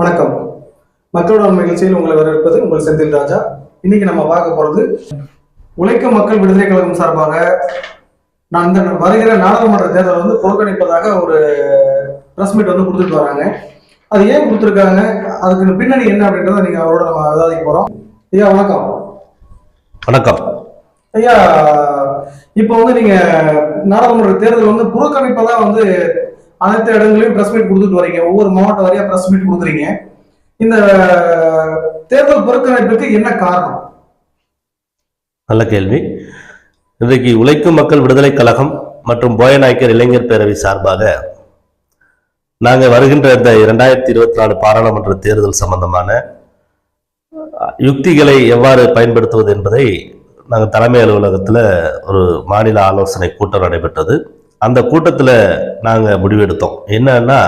வணக்கம். மக்களோட நிகழ்ச்சியில் உங்களை வரவேற்பது உங்கள் செந்தில் ராஜா. இன்னைக்கு நம்ம பார்க்க போறது உழைக்கும் மக்கள் விடுதலை கழகம் சார்பாக நான் இந்த வருகிற நாடாளுமன்ற தேர்தலை வந்து புறக்கணிப்பதாக ஒரு ப்ரெஸ் மீட் வந்து கொடுத்துட்டு வராங்க. அது ஏன் கொடுத்துருக்காங்க? அதுக்கு பின்னணி என்ன அப்படின்றத நீங்க அவரோட நம்ம விவாதிக்க போறோம். ஐயா வணக்கம். வணக்கம். ஐயா இப்போ வந்து நீங்க நாடாளுமன்ற தேர்தல் வந்து புறக்கணிப்பதா வந்து அனைத்து இடங்களையும் ப்ரெஸ் மீட் கொடுத்துட்டு வரீங்க. ஒவ்வொரு மாவட்ட வாரியா ப்ரெஸ் மீட் கொடுக்குறீங்க. இந்த தேர்தல் புறக்கணிப்புக்கு என்ன காரணம்? நல்ல கேள்வி. இன்றைக்கு உழைக்கும் மக்கள் விடுதலை கழகம் மற்றும் போயநாயக்கர் இளைஞர் பேரவை சார்பாக நாங்கள் வருகின்ற இந்த இரண்டாயிரத்தி இருபத்தி நாலு பாராளுமன்ற தேர்தல் சம்பந்தமான யுக்திகளை எவ்வாறு பயன்படுத்துவது என்பதை நாங்கள் தலைமை அலுவலகத்தில் ஒரு மாநில ஆலோசனை கூட்டம் நடைபெற்றது. அந்த கூட்டத்தில் நாங்கள் முடிவெடுத்தோம். என்னன்னா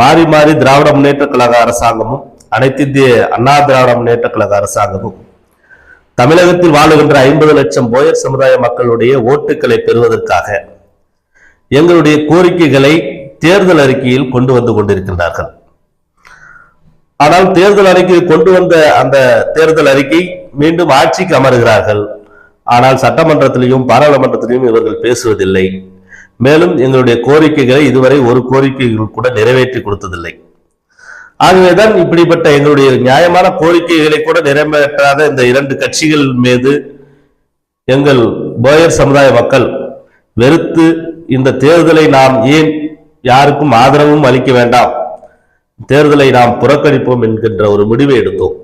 மாறி மாறி திராவிட முன்னேற்ற கழக அரசாங்கமும் அனைத்து இந்திய அண்ணா திராவிட முன்னேற்ற கழக அரசாங்கமும் தமிழகத்தில் வாழுகின்ற ஐம்பது லட்சம் போயர் சமுதாய மக்களுடைய ஓட்டுக்களை பெறுவதற்காக எங்களுடைய கோரிக்கைகளை தேர்தல் அறிக்கையில் கொண்டு வந்து கொண்டிருக்கின்றார்கள். ஆனால் தேர்தல் அறிக்கையில் கொண்டு வந்த அந்த தேர்தல் அறிக்கை மீண்டும் ஆட்சிக்கு அமருகிறார்கள். ஆனால் சட்டமன்றத்திலையும் பாராளுமன்றத்திலையும் இவர்கள் பேசுவதில்லை. மேலும் எங்களுடைய கோரிக்கைகளை இதுவரை ஒரு கோரிக்கைகள் கூட நிறைவேற்றி கொடுத்ததில்லை. ஆகவேதான் இப்படிப்பட்ட எங்களுடைய நியாயமான கோரிக்கைகளை கூட நிறைவேற்றாத இந்த இரண்டு கட்சிகள் மீது எங்கள் போயர் சமுதாய மக்கள் வெறுத்து இந்த தேர்தலை நாம் ஏன் யாருக்கும் ஆதரவும் அளிக்க வேண்டாம் தேர்தலை நாம் புறக்கணிப்போம் என்கின்ற ஒரு முடிவை எடுத்தோம்.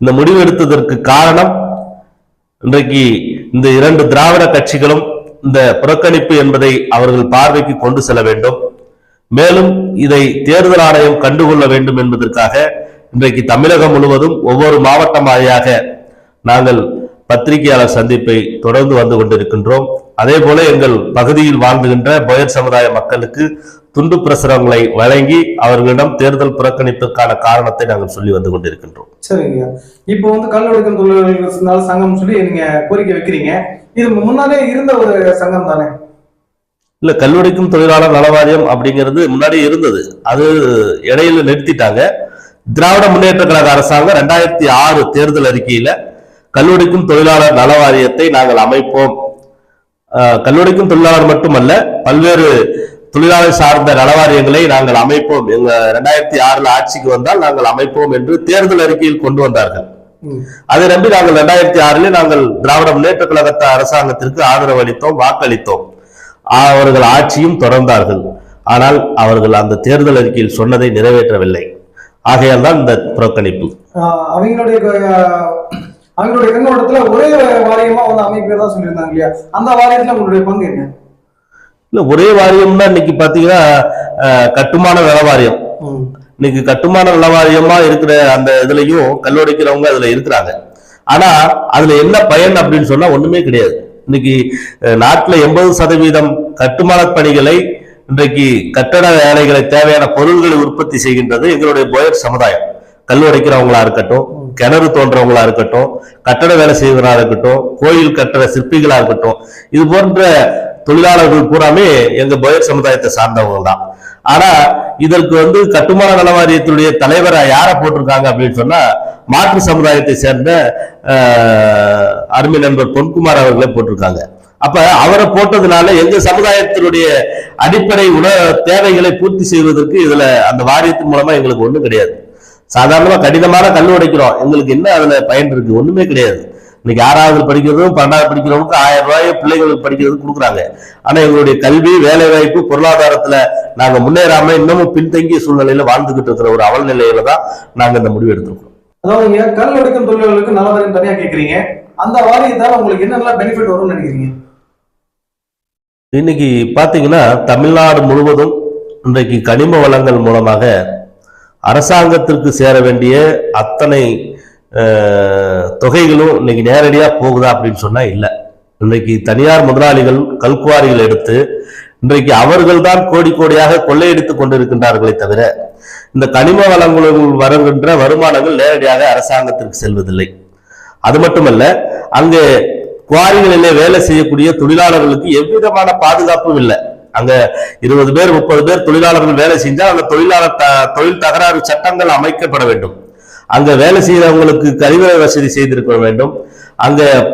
இந்த முடிவு எடுத்ததற்கு காரணம் இன்றைக்கு இந்த இரண்டு திராவிட கட்சிகளும் இந்த புறக்கணிப்பு என்பதை அவர்கள் பார்வைக்கு கொண்டு செல்ல வேண்டும். மேலும் இதை தேர்தல் ஆணையம் கண்டுகொள்ள வேண்டும் என்பதற்காக இன்றைக்கு தமிழகம் முழுவதும் ஒவ்வொரு மாவட்டம் வாரியாக நாங்கள் பத்திரிகையாளர் சந்திப்பை தொடர்ந்து வந்து கொண்டிருக்கின்றோம். அதே போல எங்கள் பகுதியில் வாழ்ந்துகின்ற போயர் சமுதாய மக்களுக்கு துண்டு பிரசுரங்களை வழங்கி அவர்களிடம் தேர்தல் புறக்கணிப்புக்கான காரணத்தை நாங்கள் சொல்லி வந்து கொண்டிருக்கின்றோம். சரிங்க இப்போ வந்து கல் ஒடுக்கம் தொழிலாளர்கள் சங்கம் சொல்லி நீங்க கோரிக்கை வைக்கிறீங்க. இது முன்னாலே இருந்த ஒரு சங்கம் தானே? இல்ல கல்லூரிக்கும் தொழிலாளர் நல வாரியம் அப்படிங்கிறது முன்னாடி இருந்தது. அது இடையில நிறுத்திட்டாங்க. திராவிட முன்னேற்ற கழக அரசாங்கம் ரெண்டாயிரத்தி ஆறு தேர்தல் அறிக்கையில கல்லூரிக்கும் தொழிலாளர் நல வாரியத்தை நாங்கள் அமைப்போம். கல்லூரிக்கும் தொழிலாளர் மட்டுமல்ல பல்வேறு தொழிலாளர் சார்ந்த நலவாரியங்களை நாங்கள் அமைப்போம். எங்க ரெண்டாயிரத்தி ஆறுல ஆட்சிக்கு வந்தால் நாங்கள் அமைப்போம் என்று தேர்தல் அறிக்கையில் கொண்டு வந்தார்கள். அதை நம்பி நாங்கள் ரெண்டாயிரத்தி ஆறில் நாங்கள் திராவிட முன்னேற்ற கழகத்த அரசாங்கத்திற்கு ஆதரவு அளித்தோம் வாக்களித்தோம். அவர்கள் ஆட்சியும் தொடர்ந்தார்கள். ஆனால் அவர்கள் அந்த தேர்தல் அறிக்கையில் சொன்னதை நிறைவேற்றவில்லை. ஆகையால் தான் இந்த புறக்கணிப்பு. அவங்களுடைய அவங்களுடைய கண்ணோட்டத்துல ஒரே வாரியமா வந்து அமைப்பு தான் சொல்லியிருந்தாங்க இல்லையா? அந்த வாரியத்துல உங்களுடைய பங்கு என்ன? இல்ல ஒரே வாரியம்னா இன்னைக்கு பாத்தீங்கன்னா அஹ், கட்டுமான நல வாரியம் ம். இன்னைக்கு கட்டுமான நல வாரியமா இருக்கிற அந்த இதுலயும் கல்லூரிக்கிறவங்க அதுல இருக்கிறாங்க. ஆனா அதுல என்ன பயன் அப்படின்னு சொன்னா ஒண்ணுமே கிடையாது. இன்னைக்கு நாட்டுல எண்பது சதவீதம் கட்டுமான பணிகளை இன்றைக்கு கட்டட வேலைகளை தேவையான பொருள்களை உற்பத்தி செய்கின்றது எங்களுடைய போயர் சமுதாயம். கல் உடைக்கிறவங்களா இருக்கட்டும் கிணறு தோன்றவங்களா இருக்கட்டும் கட்டட வேலை செய்வதா இருக்கட்டும் கோயில் கட்டட சிற்பிகளா இருக்கட்டும் இது போன்ற தொழிலாளர்கள் பூராமே எங்க பயிர் சமுதாயத்தை சார்ந்தவங்க தான். ஆனா இதற்கு வந்து கட்டுமான நல வாரியத்துடைய தலைவரை யாரை போட்டிருக்காங்க அப்படின்னு சொன்னா மாற்று சமுதாயத்தை சேர்ந்த அருமை நண்பர் பொன்குமார் அவர்களே போட்டிருக்காங்க. அப்ப அவரை போட்டதுனால எங்க சமுதாயத்தினுடைய அடிப்படை உண தேவைகளை பூர்த்தி செய்வதற்கு இதுல அந்த வாரியத்தின் மூலமா எங்களுக்கு ஒண்ணும் கிடையாது. சாதாரணமா கடினமான கல் உடைக்கிறோம். எங்களுக்கு என்ன அதுல பயன் இருக்கு? ஒண்ணுமே கிடையாது. இன்னைக்கு ஆறாவது படிக்கிறதும் பன்னெண்டாவது படிக்கிறவங்களுக்கு ஆயிரம் ரூபாய் பிள்ளைங்களுக்கு படிக்கிறதுக்கு கொடுக்குறாங்க. ஆனா எங்களுடைய கல்வி வேலை வாய்ப்பு பொருளாதாரத்துல நாங்க முன்னேறாம இன்னமும் பின்தங்கிய சூழ்நிலையில வாழ்ந்துகிட்டு இருக்கிற ஒரு அவல் நிலையில தான் நாங்க இந்த முடிவு எடுத்திருக்கோம். அதாவது நீங்க கல் ஒடுக்கம் தொழிலாளர்களுக்கு நல வாரியம் தனியா கேக்குறீங்க. அந்த வாரியத்தால உங்களுக்கு என்னெல்லாம் பெனிஃபிட் வரும்னு நினைக்கிறீங்க? இன்னைக்கு பாத்தீங்கன்னா தமிழ்நாடு முழுவதும் இன்றைக்கு கனிம வளங்கள் மூலமாக அரசாங்கத்திற்கு சேர வேண்டிய அத்தனை தொகைகளும் இன்னைக்கு நேரடியாக போகுதா அப்படின்னு சொன்னால் இல்லை. இன்றைக்கு தனியார் முதலாளிகள் கல்குவாரிகள் எடுத்து இன்றைக்கு அவர்கள் தான் கோடி கோடியாக கொள்ளையடித்துக் கொண்டிருக்கின்றார்களே தவிர இந்த கனிம வளங்களுள் வருகின்ற வருமானங்கள் நேரடியாக அரசாங்கத்திற்கு செல்வதில்லை. அது மட்டுமல்ல அங்கு குவாரிகளிலே வேலை செய்யக்கூடிய தொழிலாளர்களுக்கு எவ்விதமான பாதுகாப்பும் இல்லை. அங்க இருபது பேர் முப்பது பேர் தொழிலாளர்கள் வேலை செஞ்சா அந்த தொழிலாளர் த- தொழில் தகராறு சட்டங்கள் அமைக்கப்பட வேண்டும். அங்க வேலை செய்யறவங்களுக்கு கழிவறை வசதி செய்திருக்க வேண்டும். அங்க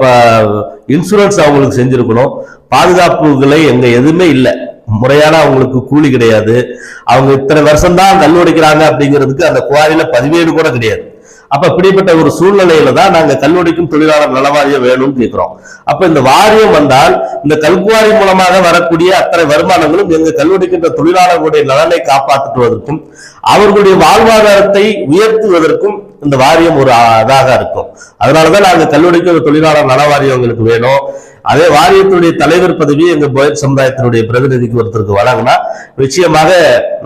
இன்சூரன்ஸ் அவங்களுக்கு செஞ்சிருக்கணும். பாதுகாப்புகளை எங்க எதுவுமே இல்லை. முறையான அவங்களுக்கு கூலி கிடையாது. அவங்க இத்தனை வருஷம்தான் கல் உடைக்கிறாங்க அப்படிங்கிறதுக்கு அந்த குவாரியில பதிவேடு கூட கிடையாது. அப்ப இப்படிப்பட்ட ஒரு சூழ்நிலையில தான் நாங்க கல்வடிக்கும் தொழிலாளர் நல வாரியம் வேணும்னு கேட்கிறோம் அப்ப இந்த வாரியம் வந்தால் இந்த கல்குவாரி மூலமாக வரக்கூடிய அத்தனை வருமானங்களும் எங்க கல்வடிக்கின்ற தொழிலாளர்களுடைய நலனை காப்பாற்றுவதற்கும் அவர்களுடைய வாழ்வாதாரத்தை உயர்த்துவதற்கும் இந்த வாரியம் ஒரு அதாக இருக்கும். அதனாலதான் நாங்கள் கல்லூரிக்கு தொழிலாளர் நல வாரியம் எங்களுக்கு வேணும். அதே வாரியத்தினுடைய தலைவர் பதவி எங்க போயர் சமுதாயத்தினுடைய பிரதிநிதிக்கு ஒருத்தருக்கு வழங்கினா நிச்சயமாக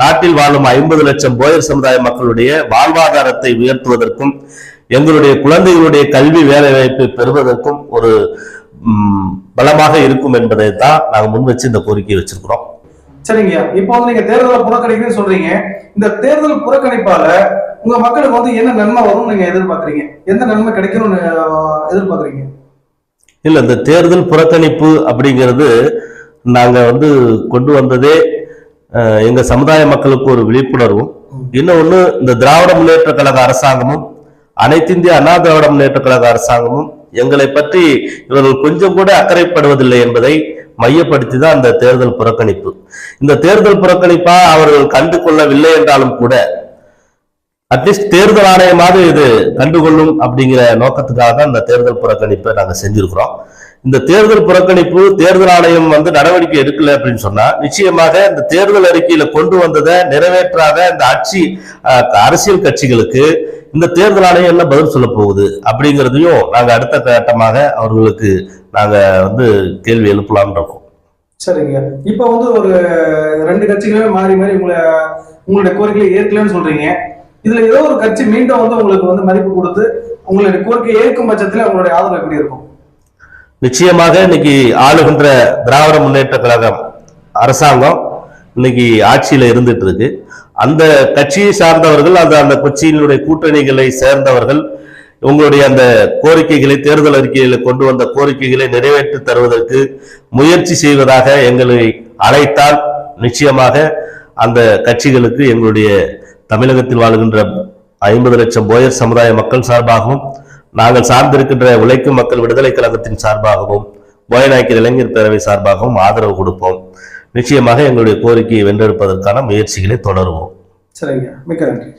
நாட்டில் வாழும் ஐம்பது லட்சம் போயர் சமுதாய மக்களுடைய வாழ்வாதாரத்தை உயர்த்துவதற்கும் எங்களுடைய குழந்தைகளுடைய கல்வி வேலை வாய்ப்பை பெறுவதற்கும் ஒரு பலமாக இருக்கும் என்பதை தான் நாங்கள் முன் வச்சு இந்த கோரிக்கையை வச்சிருக்கிறோம். சரிங்க. இப்போ வந்து நீங்க தேர்தலை புறக்கணிக்குன்னு சொல்றீங்க. இந்த தேர்தல் புறக்கணிப்பால உங்க மக்களுக்கு வந்து என்ன நன்மை வரும்னு நீங்க எதிர்பார்க்கறீங்க? எந்த நன்மை கிடைக்கணும்னு அஹ், எதிர்பார்க்கறீங்க? இல்ல இந்த தேர்தல் புறக்கணிப்பு அப்படிங்கிறது நாங்க வந்து கொண்டு வந்ததே எங்க சமுதாய மக்களுக்கு ஒரு விழிப்புணர்வும். இன்னொன்னு இந்த திராவிட முன்னேற்ற கழக அரசாங்கமும் அனைத்து இந்திய அண்ணா திராவிட முன்னேற்ற கழக அரசாங்கமும் எங்களை பற்றி இவர்கள் கொஞ்சம் கூட அக்கறைப்படுவதில்லை என்பதை மையப்படுத்தி தான் இந்த தேர்தல் புறக்கணிப்பு. இந்த தேர்தல் புறக்கணிப்பா அவர்கள் கண்டு கொள்ளவில்லை என்றாலும் கூட அட்லீஸ்ட் தேர்தல் ஆணையமாவது இது கண்டுகொள்ளும் அப்படிங்கிற நோக்கத்துக்காக தான் இந்த தேர்தல் புறக்கணிப்பை நாங்கள் செஞ்சிருக்கிறோம். இந்த தேர்தல் புறக்கணிப்பு தேர்தல் ஆணையம் வந்து நடவடிக்கை எடுக்கல அப்படின்னு சொன்னா நிச்சயமாக இந்த தேர்தல் அறிக்கையில கொண்டு வந்ததை நிறைவேற்றாத இந்த ஆட்சி அரசியல் கட்சிகளுக்கு இந்த தேர்தல் ஆணையம் என்ன பதில் சொல்ல போகுது அப்படிங்கிறதையும் நாங்கள் அடுத்த கட்டமாக அவர்களுக்கு நாங்கள் வந்து கேள்வி எழுப்பலாம்னு இருக்கோம். சரிங்க. இப்போ வந்து ஒரு ரெண்டு கட்சிகளுமே மாறி மாறி உங்களை உங்களுடைய கோரிக்கையை ஏற்கலன்னு சொல்றீங்க. இதுல ஏதோ ஒரு கட்சி மீண்டும் வந்து உங்களுக்கு வந்து மதிப்பு கொடுத்து உங்களுடைய கோரிக்கை ஏற்கும் பட்சத்துல உங்களுடைய ஆதரவு எப்படி இருக்கும்? நிச்சயமாக இன்னைக்கு ஆளுகின்ற திராவிட முன்னேற்ற கழகம் அரசாங்கம் இன்னைக்கு ஆட்சியில இருந்துட்டு இருக்கு. அந்த கட்சியை சார்ந்தவர்கள் அந்த அந்த கட்சியினுடைய கூட்டணிகளை சேர்ந்தவர்கள் உங்களுடைய அந்த கோரிக்கைகளை தேர்தல் அறிக்கையில் கொண்டு வந்த கோரிக்கைகளை நிறைவேற்றி தருவதற்கு முயற்சி செய்வதாக எங்களை அழைத்தால் நிச்சயமாக அந்த கட்சிகளுக்கு எங்களுடைய தமிழகத்தில் வாழுகின்ற ஐம்பது லட்சம் போயர் சமுதாய மக்கள் சார்பாகவும் நாங்கள் சார்ந்திருக்கின்ற உழைக்கும் மக்கள் விடுதலை கழகத்தின் சார்பாகவும் போயநாயக்கர் இளைஞர் பேரவை சார்பாகவும் ஆதரவு கொடுப்போம். நிச்சயமாக எங்களுடைய கோரிக்கையை வென்றெடுப்பதற்கான முயற்சிகளை தொடருவோம். சரிங்க. மிக்க நன்றி.